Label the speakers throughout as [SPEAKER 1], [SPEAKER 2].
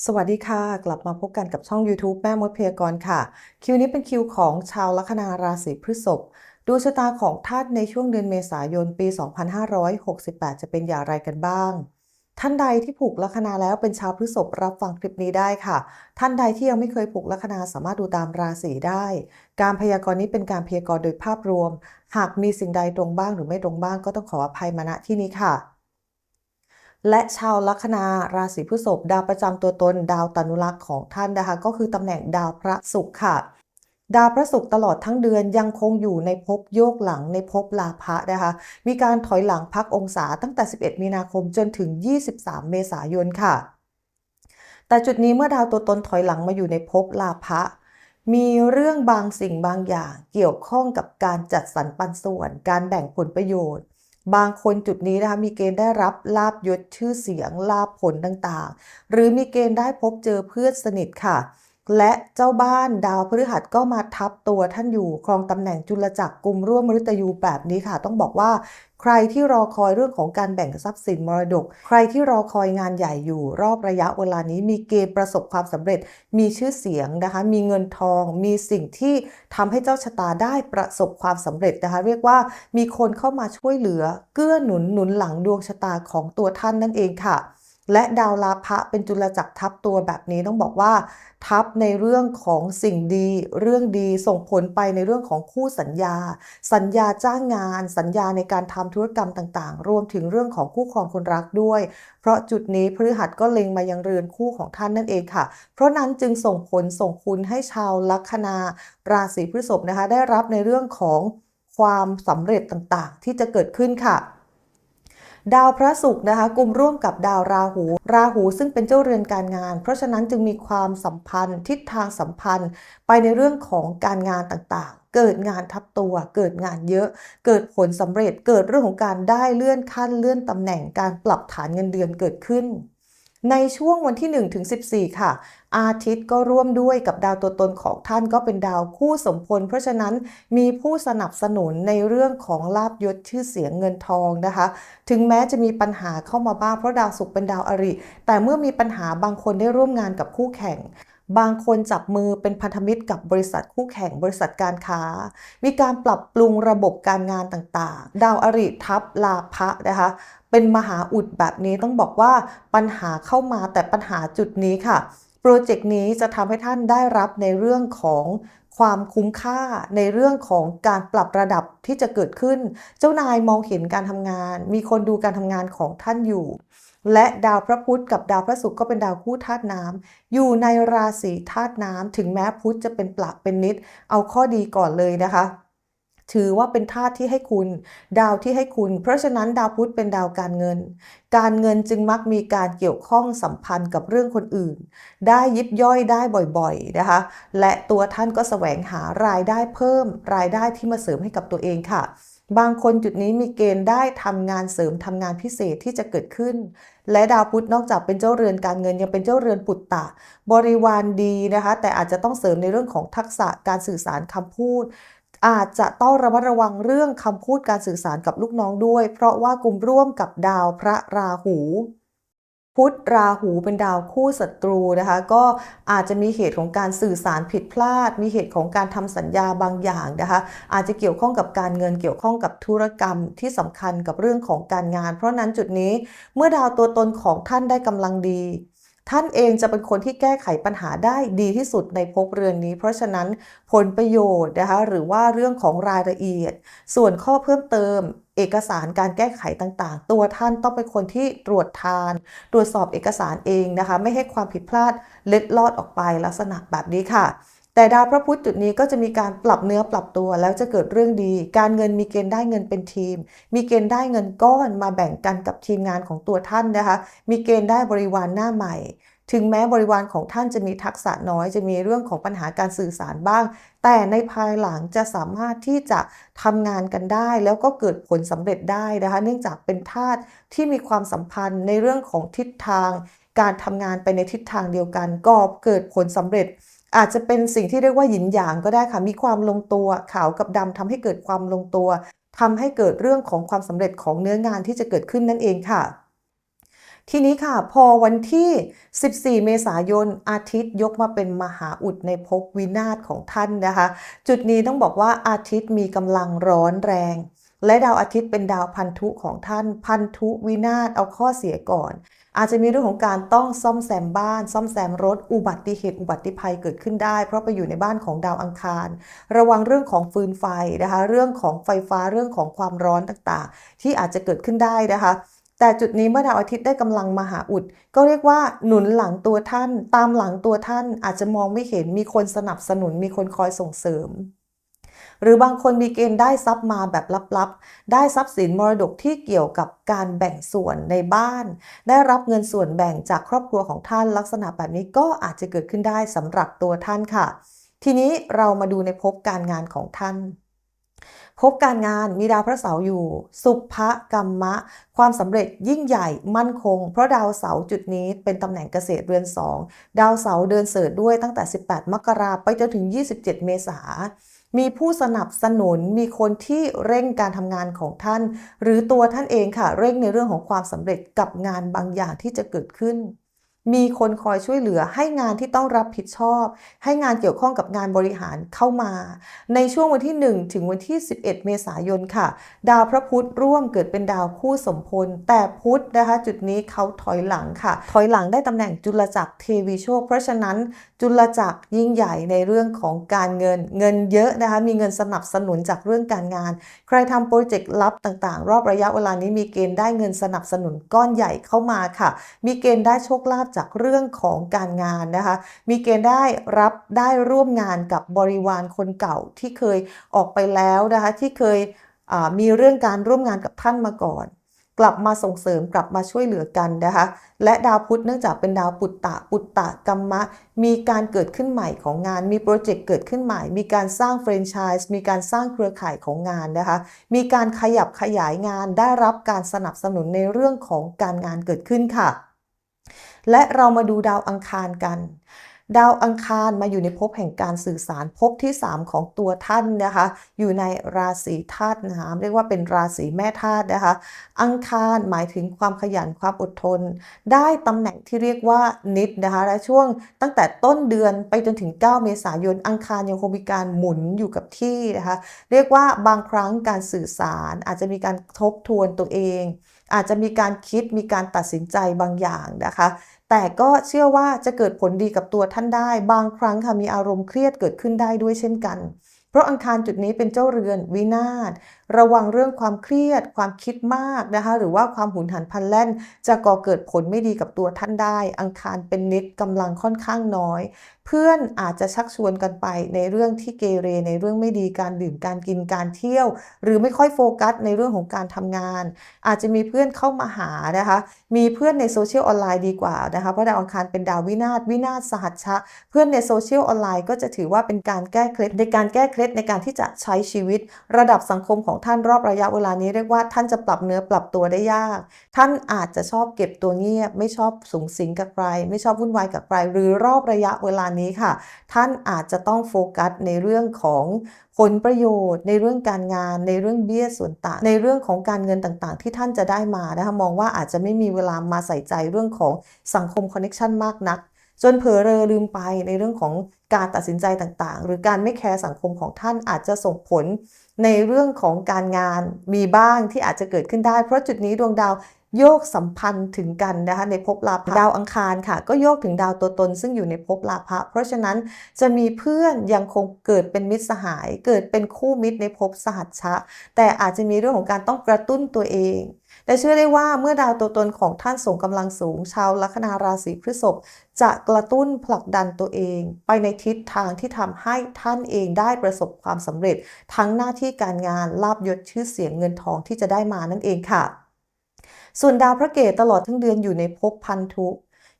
[SPEAKER 1] สวัสดีค่ะ กลับมาพบกันกับช่อง YouTube แม่มดพยากรณ์ค่ะ คิวนี้เป็นคิวของชาวลัคนาราศีพฤษภดวงชะตาของท่านในช่วงเดือนเมษายนปี 2568 จะเป็นอย่างไรกันบ้าง ท่านใดที่ผูกลัคนาแล้วเป็นชาวพฤษภรับฟังคลิปนี้ได้ค่ะ ท่านใดที่ยังไม่เคยผูกลัคนาสามารถดูตามราศีได้ การพยากรณ์นี้เป็นการพยากรณ์โดยภาพรวม หากมีสิ่งใดตรงบ้างหรือไม่ตรงบ้างก็ต้องขออภัยมาณที่นี้ค่ะ และชาวลัคนาราศีพฤษภดาวประจำตัวตน ดาวตนุรักษ์ของท่านนะคะ ก็คือตำแหน่งดาวพระศุกร์ค่ะ ดาวพระศุกร์ตลอดทั้งเดือนยังคงอยู่ในภพโยกหลังในภพลาภะนะคะ มีการถอยหลังพักองศาตั้งแต่ 11 มีนาคมจนถึง 23 เมษายนค่ะ แต่จุดนี้เมื่อดาวตัวตนถอยหลังมาอยู่ในภพลาภะมีเรื่องบางสิ่งบางอย่างเกี่ยวข้องกับการจัดสรรปันส่วน การแบ่งผลประโยชน์ บางคนจุดนี้นะคะมีเกณฑ์ได้รับลาบยศชื่อเสียงลาบผลต่างๆ หรือมีเกณฑ์ได้พบเจอเพื่อนสนิทค่ะ และเจ้าบ้านดาวพฤหัสก็มาทับตัวท่านอยู่ครองตำแหน่งจุลจักรกลุ่มร่วมมฤตยูแบบนี้ค่ะ ต้องบอกว่าใครที่รอคอยเรื่องของการแบ่งทรัพย์สินมรดก ใครที่รอคอยงานใหญ่อยู่รอบระยะเวลานี้ มีเกณฑ์ประสบความสำเร็จ มีชื่อเสียงนะคะ มีเงินทอง มีสิ่งที่ทำให้เจ้าชะตาได้ประสบความสำเร็จนะคะ เรียกว่ามีคนเข้ามาช่วยเหลือ เกื้อหนุนหนุนหลังดวงชะตาของตัวท่านนั่นเองค่ะ และดาวลาภะเป็นจุลจักรทับตัวแบบนี้ต้องบอกว่า ทับในเรื่องของสิ่งดี เรื่องดีส่งผลไปในเรื่องของคู่สัญญา สัญญาจ้างงาน สัญญาในการทำธุรกรรมต่างๆ รวมถึงเรื่องของคู่ครองคนรักด้วย เพราะจุดนี้พฤหัสก็เล็งมายังเรือนคู่ของท่านนั่นเองค่ะ เพราะนั้นจึงส่งผลส่งคุณให้ชาวลัคนาราศีพฤษภนะคะได้รับในเรื่องของความสำเร็จต่างๆ ที่จะเกิดขึ้นค่ะ ดาวพระศุกร์นะคะกลุ่มร่วมกับดาวราหู ราหูซึ่งเป็นเจ้าเรือนการงาน เพราะฉะนั้นจึงมีความสัมพันธ์ ทิศทางสัมพันธ์ ไปในเรื่องของการงานต่างๆเกิดงานทับตัว เกิดงานเยอะ เกิดผลสำเร็จ เกิดเรื่องของการได้เลื่อนขั้นเลื่อนตำแหน่ง การปรับฐานเงินเดือนเกิดขึ้น ในช่วงวันที่ 1 ถึง 14 ค่ะ อาทิตย์ก็ร่วมด้วยกับดาวตัวตนของท่านก็เป็นดาวคู่สมพล เพราะฉะนั้นมีผู้สนับสนุนในเรื่องของลาบยศชื่อเสียงเงินทองนะคะ ถึงแม้จะมีปัญหาเข้ามาบ้างเพราะดาวศุกร์เป็นดาวอริ แต่เมื่อมีปัญหาบางคนได้ร่วมงานกับคู่แข่ง บางคนจับมือเป็นพันธมิตรกับบริษัทคู่แข่งบริษัทการค้า มีการปรับปรุงระบบการงานต่างๆ ดาวอริทับลาภะนะคะเป็นมหาอุดแบบนี้ต้องบอกว่าปัญหาเข้ามาแต่ปัญหาจุดนี้ค่ะ โปรเจกต์นี้จะทำให้ท่านได้รับในเรื่องของความคุ้มค่าในเรื่องของการปรับระดับที่จะเกิดขึ้น เจ้านายมองเห็นการทำงาน มีคนดูการทำงานของท่านอยู่ และดาวพระพุธกับดาวพระศุกร์ก็เป็นดาวคู่ธาตุน้ำอยู่ในราศีธาตุน้ำถึงแม้พุธจะเป็นปลักเป็นนิด เอาข้อดีก่อนเลยนะคะถือว่าเป็นธาตุที่ให้คุณ ดาวที่ให้คุณ เพราะฉะนั้นดาวพุธเป็นดาวการเงิน การเงินจึงมักมีการเกี่ยวข้องสัมพันธ์กับเรื่องคนอื่น ได้ยิบย่อยได้บ่อยๆนะคะและตัวท่านก็แสวงหารายได้เพิ่มรายได้ที่มาเสริมให้กับตัวเองค่ะ บางคนจุดนี้มีเกณฑ์ได้ทำงานเสริมทำงานพิเศษที่จะเกิดขึ้น และดาวพุธนอกจากเป็นเจ้าเรือนการเงินยังเป็นเจ้าเรือนปุตตะ บริวารดีนะคะ แต่อาจจะต้องเสริมในเรื่องของทักษะการสื่อสารคำพูด อาจจะต้องระมัดระวังเรื่องคำพูดการสื่อสารกับลูกน้องด้วย เพราะว่ากลุ่มร่วมกับดาวพระราหู พุธราหูเป็นดาวคู่ศัตรูนะคะ ก็อาจจะมีเหตุของการสื่อสารผิดพลาด มีเหตุของการทำสัญญาบางอย่างนะคะ อาจจะเกี่ยวข้องกับการเงินเกี่ยวข้องกับธุรกรรมที่สำคัญกับเรื่องของการงาน เพราะนั้นจุดนี้เมื่อดาวตัวตนของท่านได้กำลังดี ท่านเองจะเป็นคนที่แก้ไขปัญหาได้ดีที่สุดในภพเรือนนี้ เพราะฉะนั้นผลประโยชน์นะคะหรือว่าเรื่องของรายละเอียด ส่วนข้อเพิ่มเติมเอกสารการแก้ไขต่างๆ ตัวท่านต้องเป็นคนที่ตรวจทาน ตรวจสอบเอกสารเองนะคะ ไม่ให้ความผิดพลาดเล็ดลอดออกไปลักษณะแบบนี้ค่ะ แต่ดาวพระพุธจุดนี้ก็จะมีการปรับเนื้อปรับตัวแล้วจะเกิดเรื่องดี การเงินมีเกณฑ์ได้เงินเป็นทีม มีเกณฑ์ได้เงินก้อนมาแบ่งกันกับทีมงานของตัวท่านนะคะ มีเกณฑ์ได้บริวารหน้าใหม่ ถึงแม้บริวารของท่านจะมีทักษะน้อย จะมีเรื่องของปัญหาการสื่อสารบ้าง แต่ในภายหลังจะสามารถที่จะทำงานกันได้ แล้วก็เกิดผลสำเร็จได้นะคะ เนื่องจากเป็นธาตุที่มีความสัมพันธ์ในเรื่องของทิศทาง การทำงานไปในทิศทางเดียวกันก็เกิดผลสำเร็จ อาจจะเป็นสิ่งที่เรียกว่าหยินหยางก็ได้ค่ะ มีความลงตัว ขาวกับดำทำให้เกิดความลงตัวทำให้เกิดเรื่องของความสำเร็จของเนื้องานที่จะเกิดขึ้นนั่นเองค่ะ ทีนี้ค่ะ พอวันที่ 14 เมษายน อาทิตย์ยกมาเป็นมหาอุดในภพวินาศของท่านนะคะ จุดนี้ต้องบอกว่าอาทิตย์มีกำลังร้อนแรง และดาวอาทิตย์เป็นดาวพันธุของท่านพันธุวินาศเอาข้อเสียก่อน อาจจะมีเรื่องของการต้องซ่อมแซมบ้าน ซ่อมแซมรถ อุบัติเหตุอุบัติภัยเกิดขึ้นได้ เพราะไปอยู่ในบ้านของดาวอังคาร ระวังเรื่องของฟืนไฟนะคะ เรื่องของไฟฟ้าเรื่องของความร้อนต่างๆ ที่อาจจะเกิดขึ้นได้นะคะแต่จุดนี้เมื่อดาวอาทิตย์ได้กำลังมหาอุด ก็เรียกว่าหนุนหลังตัวท่าน ตามหลังตัวท่านอาจจะมองไม่เห็นมีคนสนับสนุนมีคนคอยส่งเสริม หรือบางคนมีเกณฑ์ได้ทรัพย์มาแบบลับๆ ได้ทรัพย์สินมรดกที่เกี่ยวกับการแบ่งส่วนในบ้าน ได้รับเงินส่วนแบ่งจากครอบครัวของท่านลักษณะแบบนี้ก็อาจจะเกิดขึ้นได้สำหรับตัวท่านค่ะ ทีนี้เรามาดูในภพการงานของท่านพบการงานมีดาวพระเสาร์อยู่ สุภกรรมะ ความสำเร็จยิ่งใหญ่มั่นคง เพราะดาวเสาร์จุดนี้เป็นตำแหน่งเกษตรเรือน 2 ดาวเสาร์เดินเสริฐด้วยตั้งแต่ 18 มกราไปจนถึง 27 เมษา มีผู้สนับสนุน มีคนที่เร่งการทำงานของท่าน หรือตัวท่านเองค่ะ เร่งในเรื่องของความสำเร็จกับงานบางอย่างที่จะเกิดขึ้น มีคนคอยช่วยเหลือให้งานที่ต้องรับผิดชอบ ให้งานเกี่ยวข้องกับงานบริหารเข้ามา ในช่วงวันที่ 1 ถึงวันที่ 11 เมษายนค่ะ ดาวพระพุธร่วมเกิดเป็นดาวคู่สมพล แต่พุธนะคะ จุดนี้เขาถอยหลังค่ะ ถอยหลังได้ตำแหน่งจุลจักรเทวีโชค เพราะฉะนั้นจุลจักรยิ่งใหญ่ในเรื่องของการเงิน เงินเยอะนะคะ มีเงินสนับสนุนจากเรื่องการงาน ใครทำโปรเจกต์ลับต่างๆ รอบระยะเวลานี้มีเกณฑ์ได้เงินสนับสนุนก้อนใหญ่เข้ามาค่ะ มีเกณฑ์ได้โชคลาภจากเรื่องของการงานนะคะ มีเกณฑ์ได้รับได้ร่วมงานกับบริวารคนเก่าที่เคยออกไปแล้วนะคะ ที่เคยมีเรื่องการร่วมงานกับท่านมาก่อน กลับมาส่งเสริมกลับมาช่วยเหลือกันนะคะ และดาวพุธเนื่องจากเป็นดาวปุตตะปุตตะกรรมะ มีการเกิดขึ้นใหม่ของงาน มีโปรเจกต์เกิดขึ้นใหม่ มีการสร้างแฟรนไชส์มีการสร้างเครือข่ายของงานนะคะ มีการขยับขยายงานได้รับการสนับสนุนในเรื่องของการงานเกิดขึ้นค่ะ และเรามาดูดาวอังคารกัน ดาวอังคารมาอยู่ในภพแห่งการสื่อสารภพที่ 3 ของตัวท่านนะคะ อยู่ในราศีธาตุน้ำเรียกว่าเป็นราศีแม่ธาตุนะคะ อังคารหมายถึงความขยันความอดทน ได้ตำแหน่งที่เรียกว่านิดนะคะ และช่วงตั้งแต่ต้นเดือนไปจนถึง 9 เมษายน อังคารยังคงมีการหมุนอยู่กับที่นะคะ เรียกว่าบางครั้งการสื่อสารอาจจะมีการทบทวนตัวเอง อาจจะมีการคิดมีการตัดสินใจบางอย่างนะคะ แต่ก็เชื่อว่าจะเกิดผลดีกับตัวท่านได้ บางครั้งค่ะมีอารมณ์เครียดเกิดขึ้นได้ด้วยเช่นกัน เพราะอังคารจุดนี้เป็นเจ้าเรือนวินาศระวังเรื่องความเครียด ความคิดมากนะคะ หรือว่าความหุนหันพลันแล่น จะก่อเกิดผลไม่ดีกับตัวท่านได้ อังคารเป็นนิดกำลังค่อนข้างน้อย เพื่อนอาจจะชักชวนกันไปในเรื่องที่เกเรในเรื่องไม่ดีการดื่มการกินการเที่ยว หรือไม่ค่อยโฟกัสในเรื่องของการทำงาน อาจจะมีเพื่อนเข้ามาหานะคะ มีเพื่อนในโซเชียลออนไลน์ดีกว่านะคะเพราะดาวอังคารเป็นดาววินาศวินาศสหัชชะ เพื่อนในโซเชียลออนไลน์ก็จะถือว่าเป็นการแก้เคล็ดในการแก้เคล็ดในการที่จะใช้ชีวิต ระดับสังคมของท่านรอบระยะเวลานี้เรียกว่าท่านจะปรับเนื้อปรับตัวได้ยาก ท่านอาจจะชอบเก็บตัวเงียบ ไม่ชอบสูงสิงกับใคร ไม่ชอบวุ่นวายกับใคร หรือรอบระยะเวลานี้ค่ะ ท่านอาจจะต้องโฟกัสในเรื่องของผลประโยชน์ ในเรื่องการงาน ในเรื่องเบี้ยส่วนต่าง ในเรื่องของการเงินต่างๆ ที่ท่านจะได้มานะคะมองว่าอาจจะไม่มีเวลามาใส่ใจเรื่องของสังคมคอนเน็ชันมากนัก จนเผลอเรอลืมไปในเรื่องของการตัดสินใจต่างๆ หรือการไม่แคร์สังคมของท่านอาจจะส่งผลในเรื่องของการงานมีบ้างที่อาจจะเกิดขึ้นได้ เพราะจุดนี้ดวงดาวโยกสัมพันธ์ถึงกันนะคะในภพลาภะดาวอังคารค่ะ ก็โยกถึงดาวตัวตน ซึ่งอยู่ในภพลาภะเพราะฉะนั้นจะมีเพื่อนยังคงเกิดเป็นมิตรสหาย เกิดเป็นคู่มิตรในภพสหัชชะ แต่อาจจะมีเรื่องของการต้องกระตุ้นตัวเอง แต่เชื่อได้ว่าเมื่อดาวตัวตนของท่านส่งกำลังสูง ชาวลัคนาราศีพฤษภจะกระตุ้นผลักดันตัวเอง ไปในทิศทางที่ทำให้ท่านเองได้ประสบความสำเร็จ ทั้งหน้าที่การงานลาบยศชื่อเสียงเงินทองที่จะได้มานั่นเองค่ะ ส่วนดาวพระเกตตลอดทั้งเดือนอยู่ในภพพันธุ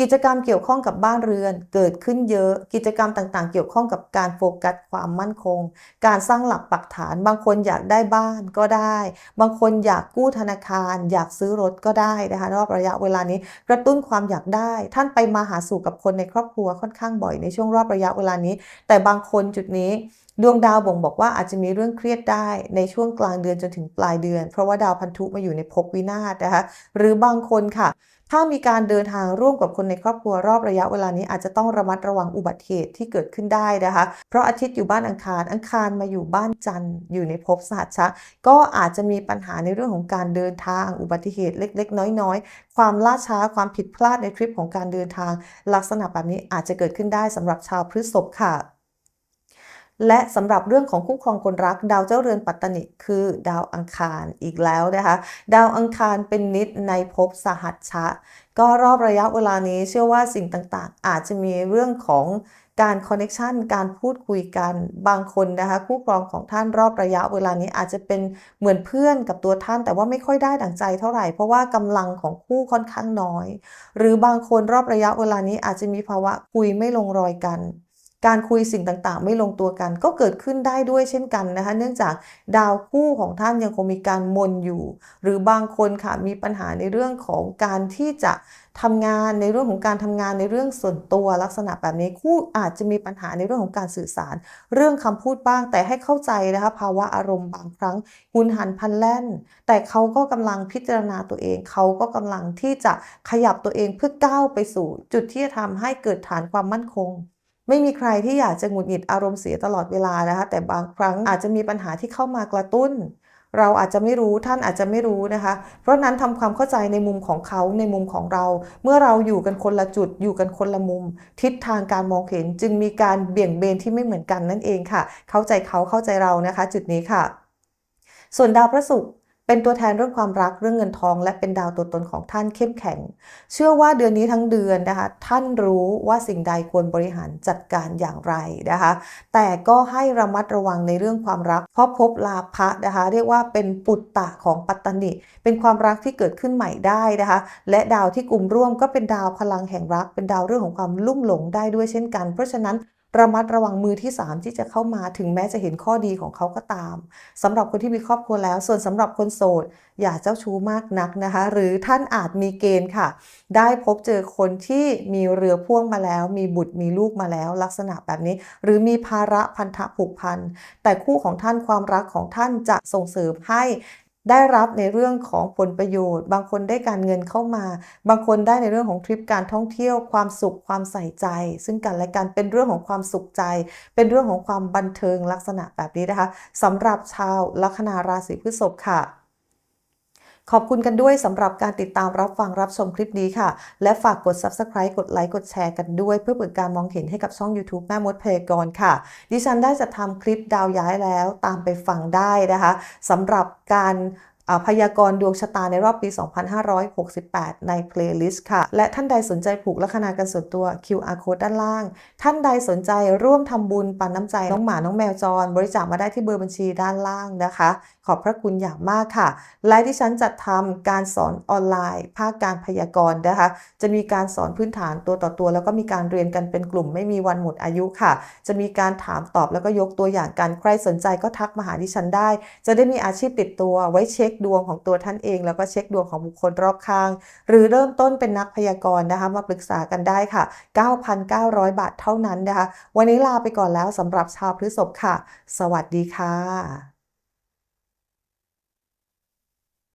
[SPEAKER 1] กิจกรรมเกี่ยวข้องกับบ้านเรือนเกิดขึ้นเยอะ กิจกรรมต่างๆ เกี่ยวข้องกับการโฟกัสความมั่นคง การสร้างหลักปักฐาน บางคนอยากได้บ้านก็ได้ บางคนอยากกู้ธนาคาร อยากซื้อรถก็ได้นะคะรอบระยะเวลานี้ กระตุ้นความอยากได้ ท่านไปมาหาสู่กับคนในครอบครัวค่อนข้างบ่อยในช่วงรอบระยะเวลานี้ แต่บางคนจุดนี้ดวงดาวบ่งบอกว่าอาจจะมีเรื่องเครียดได้ในช่วงกลางเดือนจนถึงปลายเดือน เพราะว่าดาวพันธุมาอยู่ในภพวินาศนะคะหรือบางคนค่ะ ถ้ามีการเดินทางร่วมกับคนในครอบครัวรอบระยะเวลานี้อาจจะต้องระมัดระวังอุบัติเหตุที่เกิดขึ้นได้นะคะ เพราะอาทิตย์อยู่บ้านอังคาร อังคารมาอยู่บ้านจันทร์อยู่ในภพสหัชชะก็อาจจะมีปัญหาในเรื่องของการเดินทาง อุบัติเหตุเล็ก ๆ น้อย ๆ ความล่าช้าความผิดพลาดในทริปของการเดินทาง ลักษณะแบบนี้อาจจะเกิดขึ้นได้สำหรับชาวพฤษภค่ะ และสำหรับเรื่องของคู่ครองคนรัก ดาวเจ้าเรือนปัตตนิคือดาวอังคารอีกแล้วนะคะ ดาวอังคารเป็นนิดในภพสหัชชะ ก็รอบระยะเวลานี้เชื่อว่าสิ่งต่างๆ อาจจะมีเรื่องของการคอนเน็ชันการพูดคุยกันบางคนนะคะคู่ครองของท่านรอบระยะเวลานี้อาจจะเป็นเหมือนเพื่อนกับตัวท่าน แต่ว่าไม่ค่อยได้ดั่งใจเท่าไหร่ เพราะว่ากำลังของคู่ค่อนข้างน้อย หรือบางคนรอบระยะเวลานี้อาจจะมีภาวะคุยไม่ลงรอยกัน การคุยสิ่งต่างๆ ไม่ลงตัวกัน ก็เกิดขึ้นได้ด้วยเช่นกันนะคะ เนื่องจากดาวคู่ของท่านยังคงมีการมนอยู่ หรือบางคนค่ะมีปัญหาในเรื่องของการที่จะทำงานในเรื่องของการทำงานในเรื่องส่วนตัวลักษณะแบบนี้คู่อาจจะมีปัญหาในเรื่องของการสื่อสาร เรื่องคำพูดบ้างแต่ให้เข้าใจนะคะภาวะอารมณ์บางครั้งหุนหันพลันแล่น แต่เขาก็กำลังพิจารณาตัวเอง เขาก็กำลังที่จะขยับตัวเองเพื่อก้าวไปสู่ จุดที่จะทำให้เกิดฐานความมั่นคง ไม่มีใครที่อยากจะหงุดหงิดอารมณ์เสียตลอดเวลานะคะแต่บางครั้งอาจจะมีปัญหาที่เข้ามากระตุ้น เราอาจจะไม่รู้ท่านอาจจะไม่รู้นะคะ เพราะนั้นทำความเข้าใจในมุมของเขาในมุมของเรา เมื่อเราอยู่กันคนละจุดอยู่กันคนละมุม ทิศทางการมองเห็นจึงมีการเบี่ยงเบนที่ไม่เหมือนกันนั่นเองค่ะ เข้าใจเขาเข้าใจเรานะคะ จุดนี้ค่ะ ส่วนดาวพระศุกร์ เป็นตัวแทนเรื่องความรักเรื่องเงินทอง และเป็นดาวตัวตนของท่านเข้มแข็ง เชื่อว่าเดือนนี้ทั้งเดือนนะคะ ท่านรู้ว่าสิ่งใดควรบริหารจัดการอย่างไรนะคะ แต่ก็ให้ระมัดระวังในเรื่องความรัก เพราะพบลาภะนะคะ เรียกว่าเป็นปุตตะของปัตตนิเป็นความรักที่เกิดขึ้นใหม่ได้นะคะ และดาวที่กลุ่มร่วมก็เป็นดาวพลังแห่งรัก เป็นดาวเรื่องของความลุ่มหลงได้ด้วยเช่นกัน เพราะฉะนั้น ระมัดระวังมือที่ 3 ที่จะเข้ามาถึงแม้จะเห็นข้อดีของเขาก็ตามสำหรับคนที่มีครอบครัวแล้ว ส่วนสำหรับคนโสด อย่าเจ้าชู้มากนักนะคะ หรือท่านอาจมีเกณฑ์ค่ะ ได้พบเจอคนที่มีเรือพ่วงมาแล้ว มีบุตรมีลูกมาแล้ว ลักษณะแบบนี้ หรือมีภาระพันธะผูกพันแต่คู่ของท่านความรักของท่านจะส่งเสริมให้ ได้รับในเรื่องของผลประโยชน์ บางคนได้การเงินเข้ามา บางคนได้ในเรื่องของทริปการท่องเที่ยว ความสุข ความใส่ใจ ซึ่งกันและกันเป็นเรื่องของความสุขใจ เป็นเรื่องของความบันเทิงลักษณะแบบนี้นะคะสำหรับชาวลัคนาราศีพฤษภค่ะ ขอบคุณกันด้วยสำหรับการติดตามรับฟังรับชมคลิปนี้ค่ะ และฝากกด Subscribe กดไลค์กดแชร์กันด้วยเพื่อเปิดการมองเห็นให้กับช่อง YouTube แม่มดเพยกรค่ะ ดิฉันได้จะทำคลิปดาวย้ายแล้วตามไปฟังได้นะคะสำหรับการอ่าพยากรณ์ดวงชะตาในรอบปี 2568 ใน playlist ค่ะ และท่านใดสนใจผูกลัคนากันส่วนตัว QR code ด้านล่าง ท่านใดสนใจร่วมทำบุญปันน้ำใจ น้องหมา น้องแมวจร บริจาคมาได้ที่เบอร์บัญชีด้านล่างนะคะ ขอบพระคุณอย่างมากค่ะ และที่ฉันจัดทำการสอนออนไลน์ ภาคการพยากรณ์นะคะ จะมีการสอนพื้นฐานตัวต่อตัว แล้วก็มีการเรียนกันเป็นกลุ่มไม่มีวันหมดอายุค่ะ จะมีการถามตอบแล้วก็ยกตัวอย่างกันใครสนใจก็ทักมาหาดิฉันได้ จะได้มีอาชีพติดตัวไว้เช็คดวงของตัวท่านเอง แล้วก็เช็คดวงของบุคคลรอบข้าง หรือเริ่มต้นเป็นนักพยากรณ์นะคะ มาปรึกษากันได้ค่ะ 9,900 บาทเท่านั้นนะคะ วันนี้ลาไปก่อนแล้วสำหรับชาวพฤษภค่ะ สวัสดีค่ะ